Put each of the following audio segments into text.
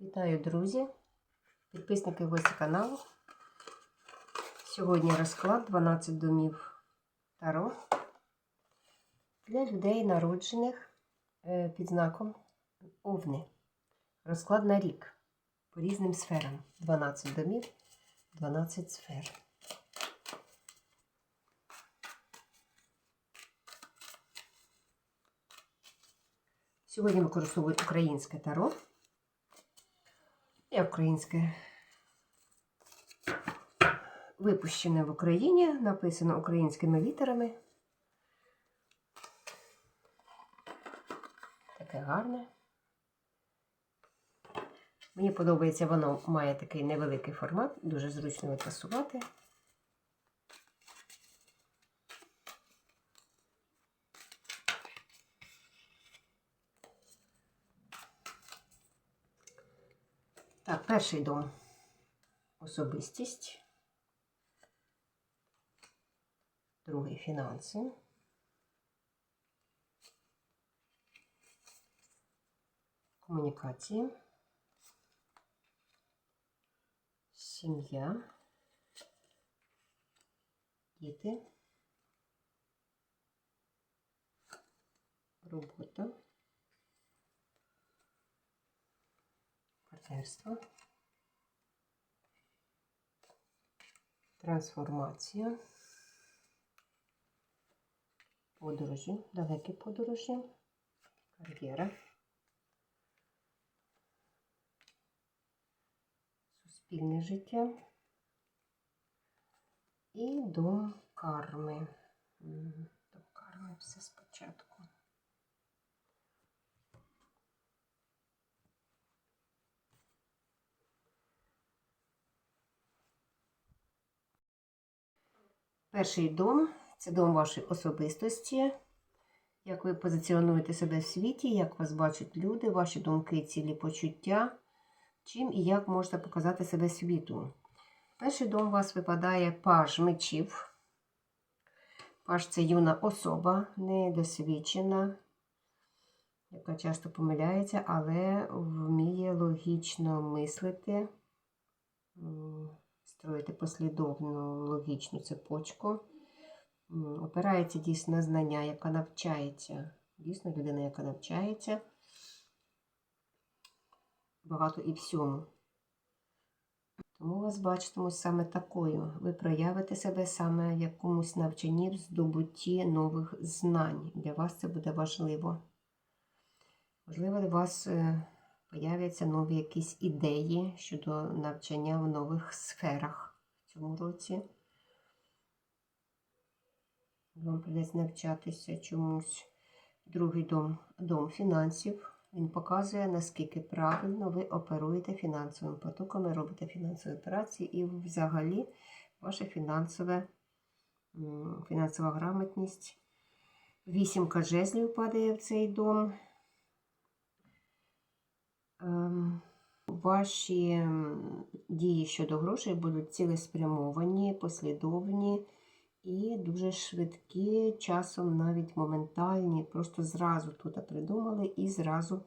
Вітаю, друзі, підписники гості каналу. Сьогодні розклад 12 домів Таро для людей, народжених е, під знаком Овни. Розклад на рік по різним сферам. 12 домів, 12 сфер. Сьогодні використовують українське таро. Я українське випущене в Україні, написано українськими літерами. Таке гарне. Мені подобається, воно має такий невеликий формат, дуже зручно випасувати. Так, перший дом особистість. Другий фінанси. Комунікації. Сім'я. Діти. Робота. партнерство, трансформація, подорожі, далекі подорожі, кар'єра, суспільне життя і до карми. До карми все спочатку. Перший дом це дом вашої особистості. Як ви позиціонуєте себе в світі, як вас бачать люди, ваші думки, цілі почуття, чим і як можете показати себе світу. Перший дом у вас випадає паж мечів. Паж це юна особа, недосвідчена, яка часто помиляється, але вміє логічно мислити строїти послідовну логічну цепочку. Опирається дійсно на знання, яка навчається. Дійсно, людина, яка навчається багато і всьому. Тому вас бачитимуть саме такою. Ви проявите себе саме в якомусь навчанні, в здобутті нових знань. Для вас це буде важливо. Можливо, вас е, появляться нові якісь ідеї щодо навчання в нових сферах в цьому році. Вам придеться навчатися чомусь. Другий дом, дом фінансів. Він показує, наскільки правильно ви оперуєте фінансовими потоками, робите фінансові операції і взагалі ваша фінансове, фінансова грамотність. Вісімка жезлів падає в цей дом. Ем, Ваші дії щодо грошей будуть цілеспрямовані, послідовні і дуже швидкі, часом навіть моментальні. Просто зразу тут придумали і зразу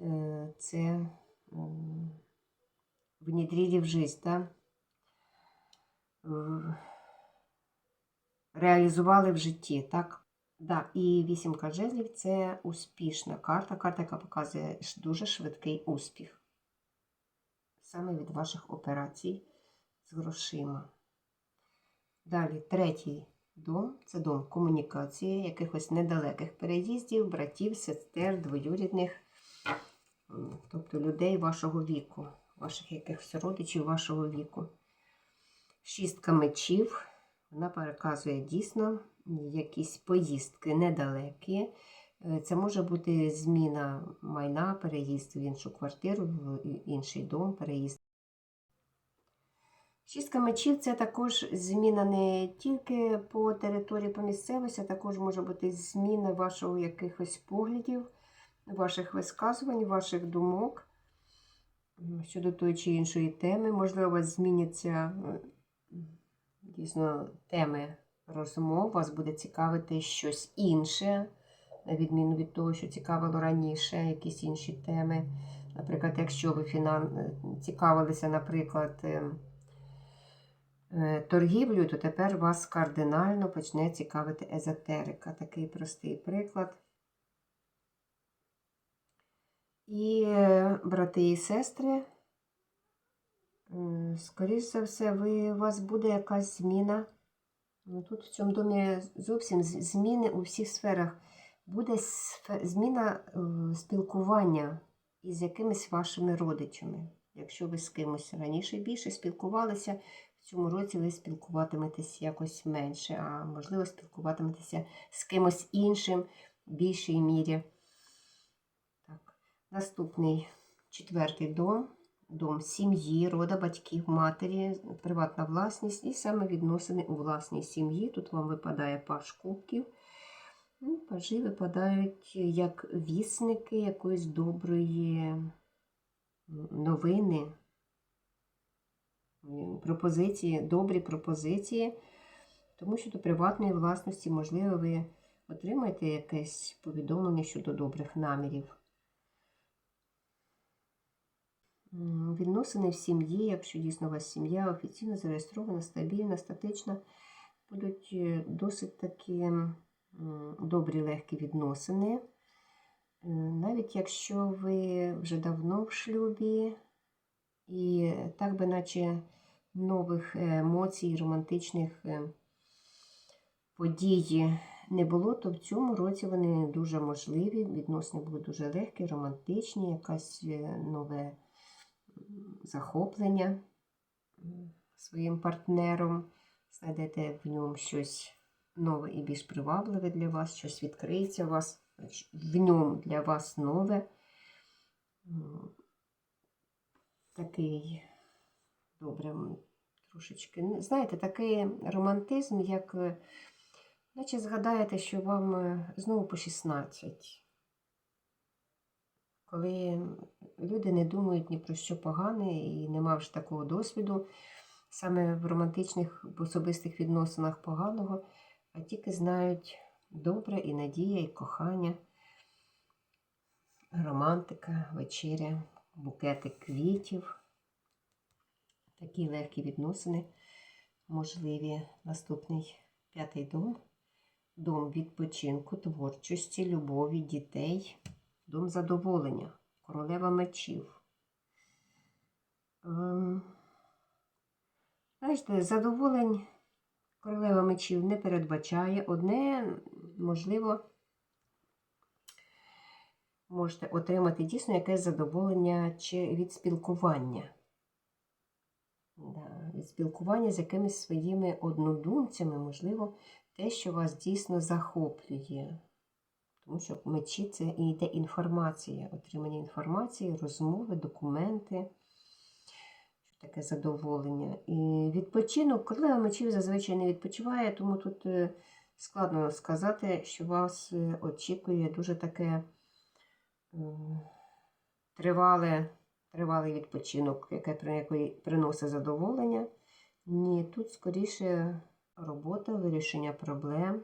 е, це м, внедрили в життя. Да? Реалізували в житті, так? Да, і вісімка жезлів це успішна карта. Карта, яка показує дуже швидкий успіх. Саме від ваших операцій з грошима. Далі, третій дом це дом комунікації, якихось недалеких переїздів, братів, сестер, двоюрідних, тобто людей вашого віку, ваших якихось родичів вашого віку. Шістка мечів. Вона переказує дійсно якісь поїздки недалекі. Е, Це може бути зміна майна, переїзд в іншу квартиру, в інший дом, переїзд. Шістка мечів це також зміна не тільки по території, по місцевості, а також може бути зміна вашого якихось поглядів, ваших висказувань, ваших думок щодо тої чи іншої теми. Можливо, у вас зміняться е, дійсно теми розмов, вас буде цікавити щось інше, на відміну від того, що цікавило раніше, якісь інші теми. Наприклад, якщо ви фінан... цікавилися, наприклад, е, е, торгівлею, то тепер вас кардинально почне цікавити езотерика. Такий простий приклад. І е, брати і сестри, скоріш за все, ви, у вас буде якась зміна. Ну, Тут в цьому домі зовсім зміни у всіх сферах. Буде зміна е, спілкування із якимись вашими родичами. Якщо ви з кимось раніше більше спілкувалися, в цьому році ви спілкуватиметесь якось менше, а можливо спілкуватиметеся з кимось іншим в більшій мірі. Так. Наступний четвертий дом. Дом сім'ї, рода, батьків, матері, приватна власність і саме відносини у власній сім'ї. Тут вам випадає паш кубків. Ну, Пажі випадають як вісники якоїсь доброї новини, пропозиції, добрі пропозиції, тому що до приватної власності, можливо, ви отримаєте якесь повідомлення щодо добрих намірів. Відносини в сім'ї, якщо дійсно у вас сім'я офіційно зареєстрована, стабільна, статична, будуть е, досить такі добрі, легкі відносини. Е, Навіть якщо ви вже давно в шлюбі, і так би наче нових е, емоцій, романтичних подій не було, то в цьому році вони дуже можливі, відносини будуть дуже легкі, романтичні, якась нове захоплення своїм партнером, знайдете в ньому щось нове і більш привабливе для вас, щось відкриється у вас, в ньому для вас нове. Такий добре, трошечки. Знаєте, такий романтизм, як е, наче згадаєте, що вам е, знову по 16. Коли люди не думають ні про що погане і не мав ж такого досвіду, саме в романтичних особистих відносинах поганого, а тільки знають добре і надія, і кохання, романтика, вечеря, букети квітів. Такі легкі відносини можливі. Наступний п'ятий дом. Дом відпочинку, творчості, любові, дітей, дом задоволення, королева мечів. Ем, Знаєте, задоволень королева мечів не передбачає. Одне, можливо, можете отримати дійсно якесь задоволення чи від спілкування. Да, від спілкування з якимись своїми однодумцями, можливо, те, що вас дійсно захоплює. Тому що мечі це і йде інформація, отримання інформації, розмови, документи, таке задоволення. І відпочинок, королева мечів зазвичай не відпочиває, тому тут е, складно сказати, що вас е, очікує дуже таке тривале, тривалий відпочинок, який приносить задоволення. Ні, тут скоріше робота, вирішення проблем,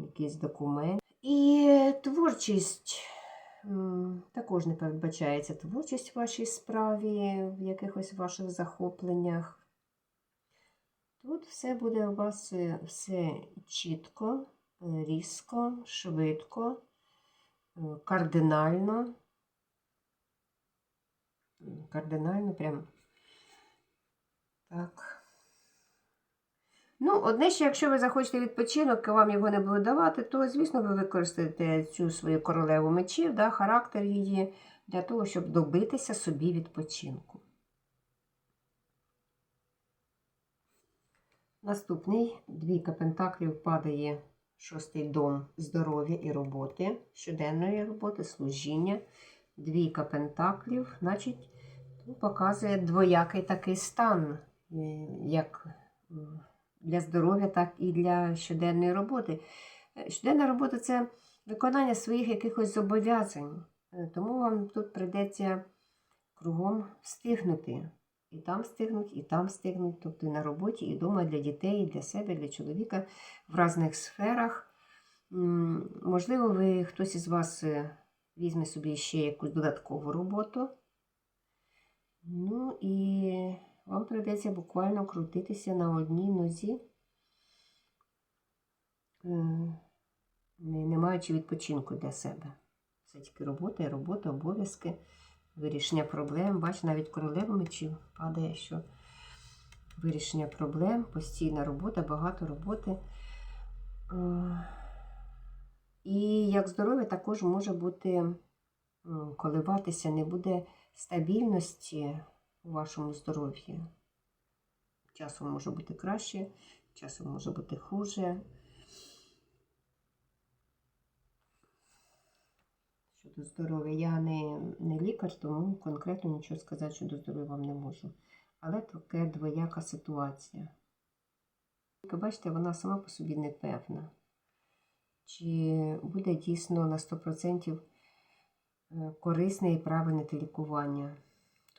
якийсь документ. І творчість. Також не передбачається творчість в вашій справі, в якихось ваших захопленнях. Тут все буде у вас е, все чітко, різко, швидко, е, кардинально. Кардинально прям. Так. Ну, одне ще, якщо ви захочете відпочинок і вам його не будуть давати, то, звісно, ви використаєте цю свою королеву мечів, да, характер її, для того, щоб добитися собі відпочинку. Наступний двійка пентаклів падає шостий дом здоров'я і роботи, щоденної роботи, служіння. Двійка пентаклів, значить, показує двоякий такий стан, е, як для здоров'я, так і для щоденної роботи. Е, Щоденна робота це виконання своїх якихось зобов'язань. Е, Тому вам тут прийдеться кругом встигнути. І там встигнуть, і там встигнуть, тобто і на роботі, і вдома для дітей, і для себе, для чоловіка в різних сферах. Можливо, ви хтось із вас е, візьме собі ще якусь додаткову роботу. Ну і вам прийдеться буквально крутитися на одній нозі, не не маючи відпочинку для себе. Це тільки робота і робота, обов'язки, вирішення проблем. Бач, навіть королева мечів падає, що вирішення проблем, постійна робота, багато роботи. Е, І як здоров'я також може бути коливатися, не буде стабільності у вашому здоров'ї. Часом може бути краще, часом може бути хуже. Щодо здоров'я, я не, не лікар, тому конкретно нічого сказати щодо здоров'я вам не можу. Але таке двояка ситуація. Як бачите, вона сама по собі не певна. Чи буде дійсно на 100% е, корисне і правильне те лікування.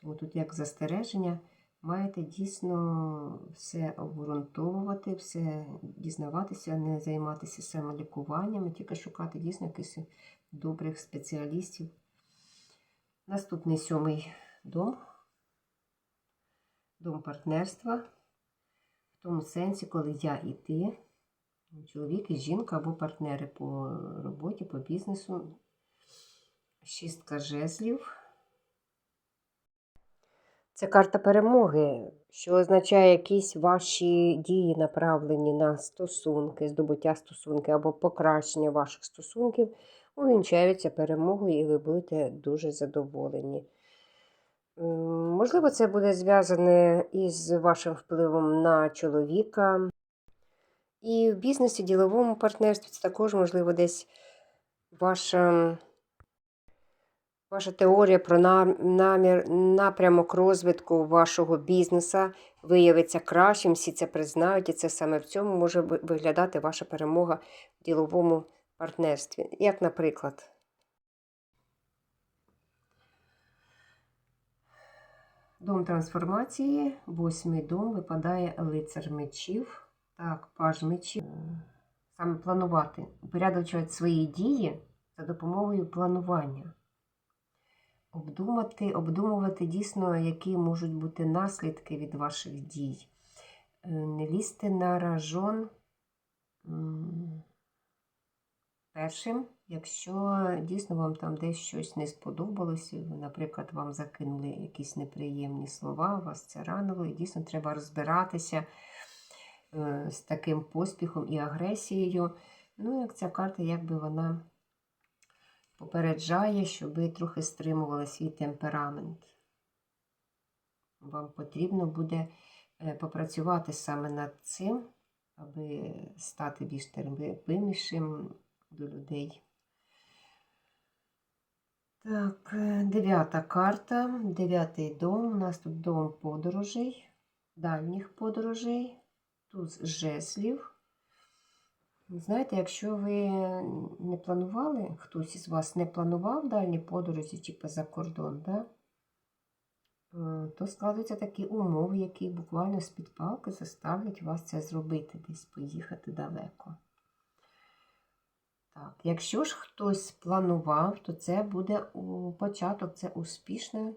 Тому тут як застереження маєте дійсно все обґрунтовувати, все дізнаватися, не займатися самолікуванням, тільки шукати дійсно якихось добрих спеціалістів. Наступний сьомий дом. Дом партнерства. В тому сенсі, коли я і ти, чоловік і жінка або партнери по роботі, по бізнесу. Шістка жезлів. Це карта перемоги, що означає якісь ваші дії, направлені на стосунки, здобуття стосунки або покращення ваших стосунків, увінчаються перемогою, і ви будете дуже задоволені. Можливо, це буде зв'язане із вашим впливом на чоловіка. І в бізнесі, діловому партнерстві це також, можливо, десь ваша, ваша теорія про намір, напрямок розвитку вашого бізнесу виявиться кращим, всі це признають, і це саме в цьому може виглядати ваша перемога в діловому партнерстві. Як, наприклад, Дом трансформації, восьмий дом, випадає лицар мечів, так, паж мечів. Саме планувати, упорядочувати свої дії за допомогою планування. Обдумати, обдумувати дійсно, які можуть бути наслідки від ваших дій. Е, Не лізти на ражон першим, якщо дійсно вам там десь щось не сподобалося, наприклад, вам закинули якісь неприємні слова, вас це ранило, і дійсно треба розбиратися е, з таким поспіхом і агресією. Ну, як ця карта, якби вона попереджає, щоб ви трохи стримували свій темперамент. Вам потрібно буде е, попрацювати саме над цим, аби стати більш терпимішим до людей. Так, е, дев'ята карта, дев'ятий дом. У нас тут дом подорожей, дальніх подорожей, туз жеслів. Знаєте, якщо ви не планували, хтось із вас не планував дальні подорожі, типу за кордон, да? е, то складуються такі умови, які буквально з-під палки заставлять вас це зробити, десь поїхати далеко. Так, якщо ж хтось планував, то це буде початок, це успішна,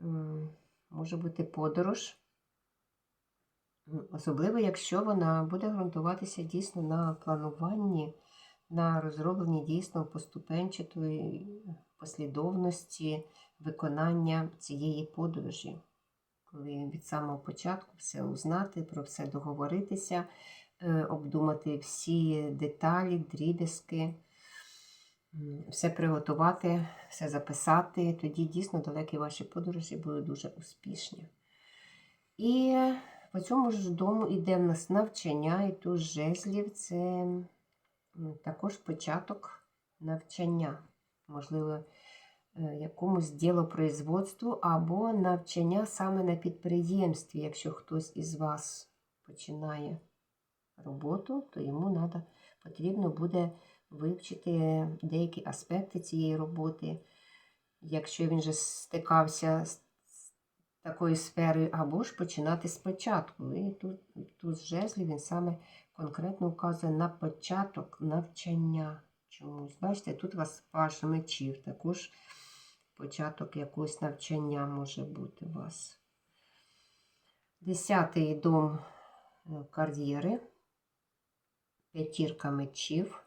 м, може бути подорож. Особливо, якщо вона буде ґрунтуватися дійсно на плануванні, на розробленні дійсно поступенчатої послідовності виконання цієї подорожі. Коли від самого початку все узнати, про все договоритися, е, обдумати всі деталі, дріб'язки, все приготувати, все записати, тоді дійсно далекі ваші подорожі будуть дуже успішні. І по цьому ж дому йде в нас навчання, і тут жезлів це також початок навчання. Можливо, е, якомусь ділопроизводству або навчання саме на підприємстві. Якщо хтось із вас починає роботу, то йому надо, потрібно буде вивчити деякі аспекти цієї роботи. Якщо він вже стикався з такою сферою, або ж починати спочатку. І тут, тут з жезлів він саме конкретно вказує на початок навчання чомусь. Бачите, тут у вас паш мечів, також початок якогось навчання може бути у вас. Десятий дом е, кар'єри. П'ятірка мечів.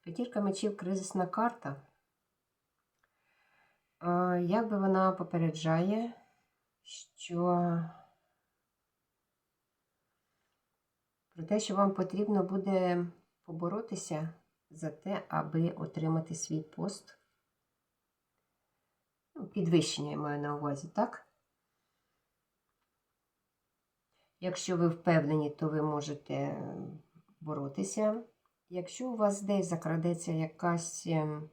П'ятірка мечів кризисна карта. Е, Як би вона попереджає, що про те, що вам потрібно буде поборотися за те, аби отримати свій пост. Ну, підвищення я маю на увазі, так? Якщо ви впевнені, то ви можете боротися. Якщо у вас десь закрадеться якась, ем,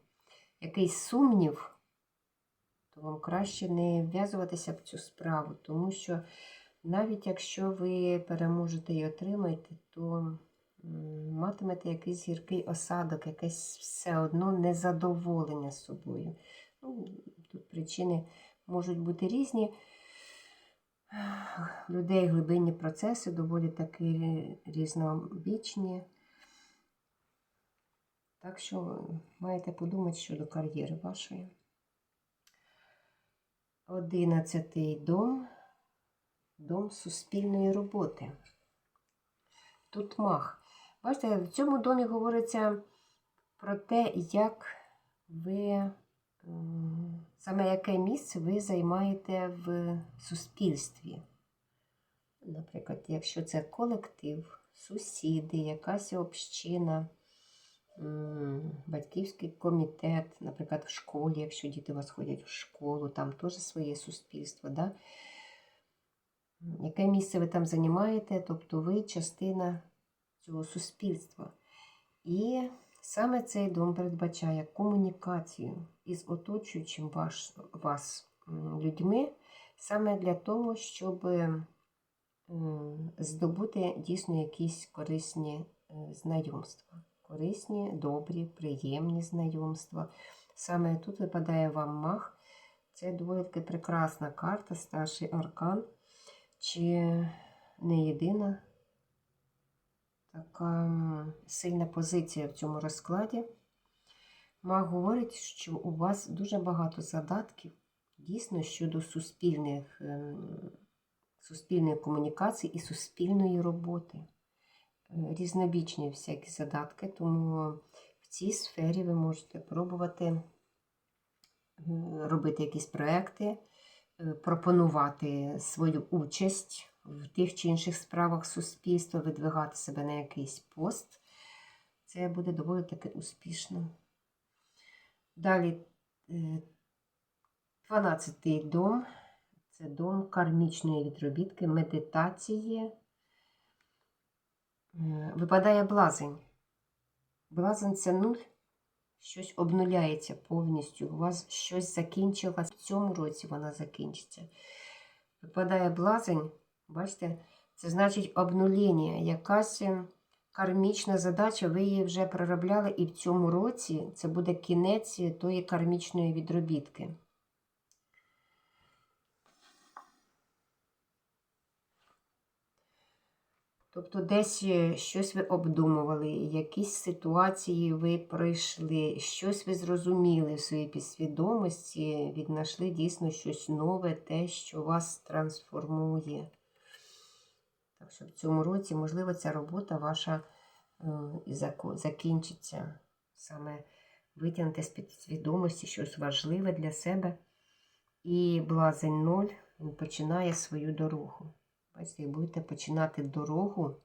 якийсь сумнів, вам краще не вв'язуватися в цю справу, тому що навіть якщо ви переможете і отримаєте, то матимете якийсь гіркий осадок, якесь все одно незадоволення собою. Ну, тут причини можуть бути різні. Людей глибинні процеси доволі таки різнобічні. Так що маєте подумати щодо кар'єри вашої. Одинадцятий дом. Дом суспільної роботи. Тут мах. Бачите, в цьому домі говориться про те, як ви, саме яке місце ви займаєте в суспільстві. Наприклад, якщо це колектив, сусіди, якась община, батьківський комітет, наприклад, в школі, якщо діти у вас ходять в школу, там теж своє суспільство. Да? Яке місце ви там займаєте, тобто ви частина цього суспільства. І саме цей дом передбачає комунікацію із оточуючим ваш, вас людьми, саме для того, щоб здобути дійсно якісь корисні е, знайомства. Корисні, добрі, приємні знайомства. Саме тут випадає вам мах. Це доволі таки прекрасна карта, старший аркан чи не єдина така сильна позиція в цьому розкладі. Маг говорить, що у вас дуже багато задатків дійсно щодо суспільних, ем, суспільної комунікації і суспільної роботи. Е, Різнобічні всякі задатки, тому в цій сфері ви можете пробувати е, робити якісь проекти, е, пропонувати свою участь в тих чи інших справах суспільства, видвигати себе на якийсь пост. Це буде доволі таки успішно. Далі, 12-й дом це дом кармічної відробітки, медитації. Е, Випадає блазень. Блазень це нуль щось обнуляється повністю. У вас щось закінчилось. В цьому році вона закінчиться. Випадає блазень, бачите, це значить обнуління. Якась е, кармічна задача, ви її вже проробляли, і в цьому році це буде кінець тої кармічної відробітки. Тобто десь е, щось ви обдумували, якісь ситуації ви пройшли, щось ви зрозуміли в своїй підсвідомості, віднайшли дійсно щось нове, те, що вас трансформує. Так що в цьому році, можливо, ця робота ваша е, закінчиться. Саме витягнути з підсвідомості щось важливе для себе. І блазень ноль починає свою дорогу. Бачите, і будете починати дорогу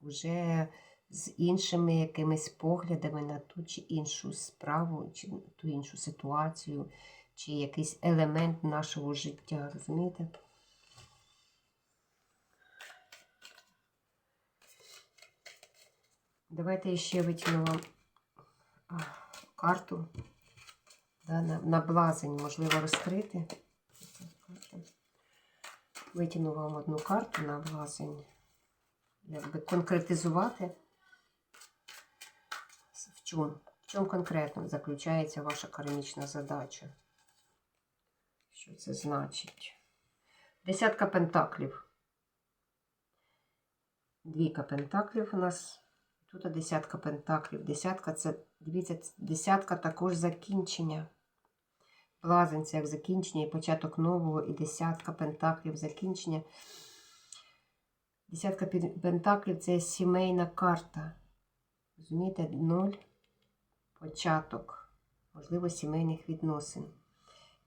вже з іншими якимись поглядами на ту чи іншу справу, чи ту іншу ситуацію, чи якийсь елемент нашого життя. Розумієте? Давайте ще витягну вам карту да, на, на блазень, можливо, розкрити. Витягну вам одну карту на блазень, якби конкретизувати, в чому, в чому конкретно заключається ваша кармічна задача. Що це значить? Десятка пентаклів. Двійка пентаклів у нас Тут десятка пентаклів. Десятка це, дивіться, десятка також закінчення. Блазень як закінчення і початок нового, і десятка пентаклів закінчення. Десятка пентаклів це сімейна карта. Розумієте, нуль початок, можливо, сімейних відносин.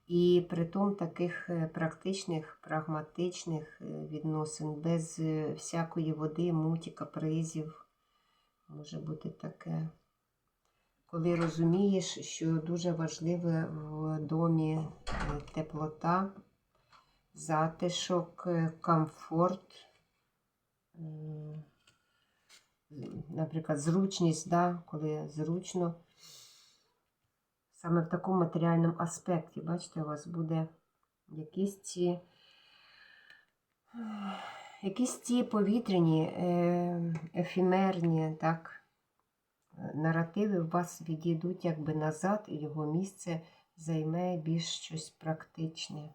І притом таких е, практичних, прагматичних е, відносин, без е, всякої води, муті, капризів. Може бути таке. Коли розумієш, що дуже важливе в домі е, теплота, затишок, е, комфорт, наприклад, зручність, да, коли зручно. Саме в такому матеріальному аспекті, бачите, у вас буде якісь ці, якісь ці повітряні, е, ефемерні, так, е, наративи у вас відійдуть якби назад, і його місце займе більш щось практичне.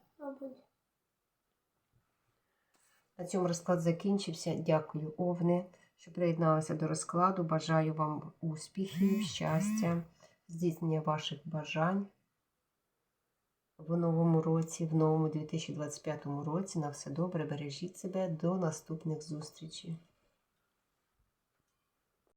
На цьому розклад закінчився. Дякую, Овни, що приєдналися до розкладу. Бажаю вам успіхів, щастя, здійснення ваших бажань в новому році, в новому 2025 році. На все добре, бережіть себе. До наступних зустрічей.